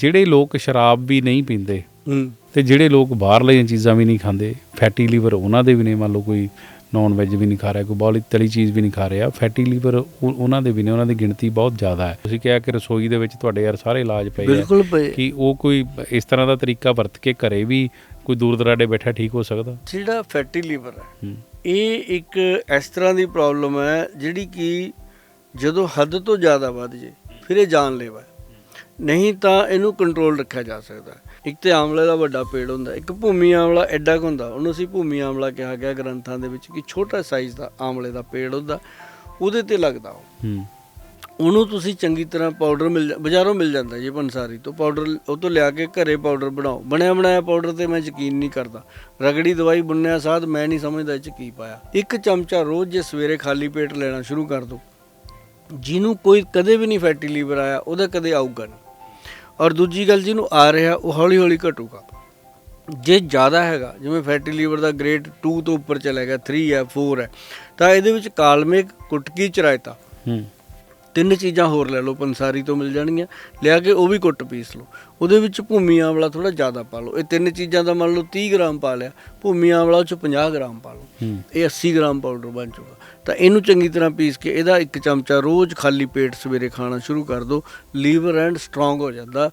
ਜਿਹੜੇ ਲੋਕ ਸ਼ਰਾਬ ਵੀ ਨਹੀਂ ਪੀਂਦੇ ਤੇ ਜਿਹੜੇ ਲੋਕ ਬਾਹਰਲੀਆਂ ਚੀਜ਼ਾਂ ਵੀ ਨਹੀਂ ਖਾਂਦੇ ਫੈਟੀ ਲੀਵਰ ਉਹਨਾਂ ਦੇ ਵੀ ਨੇ ਮੰਨ ਲਓ ਕੋਈ ਨਾਨ ਵੈਜ ਵੀ ਨਹੀਂ ਖਾ ਰਿਹਾ ਕੋਈ ਬਾਹਲੀ ਤਲੀ ਚੀਜ਼ ਵੀ ਨਹੀਂ ਖਾ ਰਿਹਾ ਫੈਟੀ ਲੀਵਰ ਉਹਨਾਂ ਦੇ ਵੀ ਨੇ ਉਹਨਾਂ ਦੀ ਗਿਣਤੀ ਬਹੁਤ ਜ਼ਿਆਦਾ ਹੈ। ਤੁਸੀਂ ਕਿਹਾ ਕਿ ਰਸੋਈ ਦੇ ਵਿੱਚ ਤੁਹਾਡੇ ਯਾਰ ਸਾਰੇ ਇਲਾਜ ਪਏ ਆ ਕਿ ਉਹ ਕੋਈ ਇਸ ਤਰ੍ਹਾਂ ਦਾ ਤਰੀਕਾ ਵਰਤ ਕੇ ਘਰੇ ਵੀ ਕੋਈ ਦੂਰ ਦਰਾਡੇ ਬੈਠਾ ਠੀਕ ਹੋ ਸਕਦਾ? ਜਿਹੜਾ ਫੈਟੀ ਲੀਵਰ ਹੈ ਹੂੰ। ਇਹ ਇੱਕ ਇਸ ਤਰ੍ਹਾਂ ਦੀ ਪ੍ਰੋਬਲਮ ਹੈ ਜਿਹੜੀ ਕਿ ਜਦੋਂ ਹੱਦ ਤੋਂ ਜ਼ਿਆਦਾ ਵੱਧ ਜੇ ਫਿਰ ਇਹ ਜਾਨਲੇਵਾ ਹੈ। ਨਹੀਂ ਤਾਂ ਇਹਨੂੰ ਕੰਟਰੋਲ ਰੱਖਿਆ ਜਾ ਸਕਦਾ। ਇੱਕ ਤੇ ਆਮਲੇ ਦਾ ਵੱਡਾ ਪੇੜ ਹੁੰਦਾ ਇੱਕ ਭੂਮੀ ਆਮਲਾ ਐਡਾ ਕੁ ਹੁੰਦਾ। ਉਹਨੂੰ ਅਸੀਂ ਭੂਮੀ ਆਮਲਾ ਕਿਹਾ ਗਿਆ ਗ੍ਰੰਥਾਂ ਦੇ ਵਿੱਚ ਕਿ ਛੋਟਾ ਸਾਈਜ਼ ਦਾ ਆਮਲੇ ਦਾ ਪੇੜ ਹੁੰਦਾ ਉਹਦੇ ਤੇ ਲੱਗਦਾ ਹੂੰ। ਉਹਨੂੰ ਤੁਸੀਂ ਚੰਗੀ ਤਰ੍ਹਾਂ ਪਾਊਡਰ ਮਿਲ ਜਾ- ਬਾਜ਼ਾਰੋਂ ਮਿਲ ਜਾਂਦਾ ਜੀ ਪੰਸਾਰੀ ਤੋਂ। ਪਾਊਡਰ ਉਹ ਤੋਂ ਲਿਆ ਕੇ ਘਰੇ ਪਾਊਡਰ ਬਣਾਓ। ਬਣਿਆ ਬਣਾਇਆ ਪਾਊਡਰ ਤੇ ਮੈਂ ਯਕੀਨ ਨਹੀਂ ਕਰਦਾ। ਰਗੜੀ ਦਵਾਈ ਬੁੰਨਿਆ ਸਾਧ ਮੈਂ ਨਹੀਂ ਸਮਝਦਾ ਇਹ ਚ ਕੀ ਪਾਇਆ। ਇੱਕ ਚਮਚਾ ਰੋਜ਼ ਜੇ ਸਵੇਰੇ ਖਾਲੀ ਪੇਟ ਲੈਣਾ ਸ਼ੁਰੂ ਕਰ ਦੋ। ਜਿਹਨੂੰ ਕੋਈ ਕਦੇ ਵੀ ਨਹੀਂ ਫੈਟੀ ਲੀਵਰ ਆਇਆ ਉਹਦਾ ਕਦੇ ਆਊਗਾ ਨਹੀਂ। ਔਰ ਦੂਜੀ ਗੱਲ ਜਿਹਨੂੰ ਆ ਰਿਹਾ, ਉਹ ਹੌਲੀ ਹੌਲੀ ਘਟੂਗਾ। ਜੇ ਜ਼ਿਆਦਾ ਹੈਗਾ, ਜਿਵੇਂ ਫੈਟੀ ਲੀਵਰ ਦਾ ਗ੍ਰੇਡ 2 ਤੋਂ ਉੱਪਰ ਚਲਾ ਗਿਆ 3 ਹੈ 4 ਹੈ, ਤਾਂ ਇਹਦੇ ਵਿੱਚ ਕਾਲਮਿਕ ਕੁਟਕੀ ਚਰਾਇਤਾ। ਹੂੰ। ਤਿੰਨ ਚੀਜ਼ਾਂ ਹੋਰ ਲੈ ਲਓ ਪੰਸਾਰੀ ਤੋਂ ਮਿਲ ਜਾਣਗੀਆਂ। ਲਿਆ ਕੇ ਉਹ ਵੀ ਕੁੱਟ ਪੀਸ ਲਓ। ਉਹਦੇ ਵਿੱਚ ਭੂਮੀ ਆਮਲਾ ਥੋੜਾ ਜ਼ਿਆਦਾ ਪਾ ਲਓ। ਇਹ ਤਿੰਨ ਚੀਜ਼ਾਂ ਦਾ ਮੰਨ ਲਓ 30 ਗ੍ਰਾਮ ਪਾ ਲਿਆ। ਭੂਮੀ ਆਮਲਾ ਉਹ ਚ 50 ਗ੍ਰਾਮ ਪਾ ਲਓ। ਇਹ 80 ਗ੍ਰਾਮ ਪਾਊਡਰ ਬਣ ਚੁੱਕਾ। ਤਾਂ ਇਹਨੂੰ ਚੰਗੀ ਤਰ੍ਹਾਂ ਪੀਸ ਕੇ ਇਹਦਾ ਇੱਕ ਚਮਚਾ ਰੋਜ਼ ਖਾਲੀ ਪੇਟ ਸਵੇਰੇ ਖਾਣਾ ਸ਼ੁਰੂ ਕਰ ਦਿਓ ਲੀਵਰ ਐਂਡ ਸਟਰੋਂਗ ਹੋ ਜਾਂਦਾ।